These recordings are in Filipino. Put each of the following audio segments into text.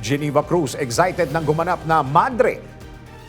Geneva Cruz excited nang gumanap na madre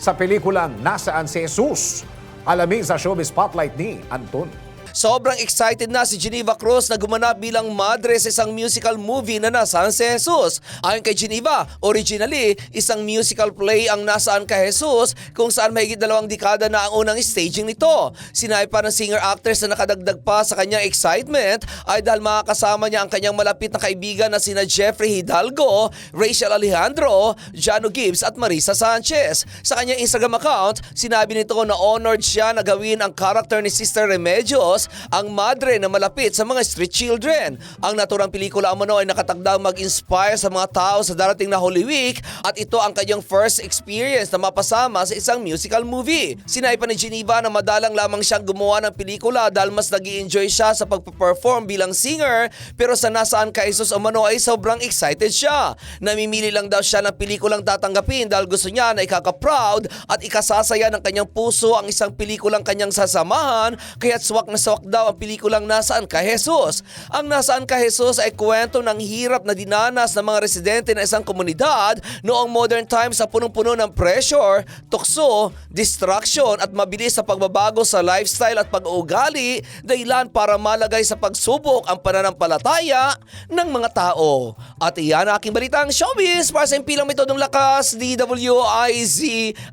sa pelikulang Nasaan si Jesus. Alamin sa showbiz spotlight ni Anton. Sobrang excited na si Geneva Cruz na gumanap bilang madre sa isang musical movie na nasaan si Jesus. Ayon kay Geneva, originally, isang musical play ang nasaan kay Jesus kung saan mahigit dalawang dekada na ang unang staging nito. Sinabi pa ng singer-actress na nakadagdag pa sa kanyang excitement ay dahil makakasama niya ang kanyang malapit na kaibigan na sina Jeffrey Hidalgo, Rachel Alejandro, Jano Gibbs at Marisa Sanchez. Sa kanyang Instagram account, sinabi nito na honored siya na gawin ang character ni Sister Remedios, ang madre na malapit sa mga street children. Ang naturang pelikula umano ay nakatagdang mag-inspire sa mga tao sa darating na Holy Week at ito ang kanyang first experience na mapasama sa isang musical movie. Sinabi pa ni Geneva na madalang lamang siyang gumawa ng pelikula dahil mas nag enjoy siya sa pagpe-perform bilang singer pero sa nasaan ka Jesus umano ay sobrang excited siya. Namimili lang daw siya ng pelikulang tatanggapin dahil gusto niya na ikaka-proud at ikasasaya ng kanyang puso ang isang pelikulang kanyang sasamahan kaya't swak na swak daw ang pelikulang Nasaan ka Jesus. Ang Nasaan ka Jesus ay kwento ng hirap na dinanas ng mga residente ng isang komunidad noong modern times sa punong-puno ng pressure, tukso, distraction at mabilis sa pagbabago sa lifestyle at pag-uugali dahilan para malagay sa pagsubok ang pananampalataya ng mga tao. At iyan ang aking balitang showbiz para sa impilang metodong lakas, DWIZ.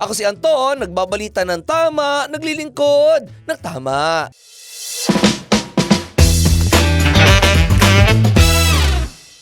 Ako si Anton, nagbabalita ng tama, naglilingkod ng tama.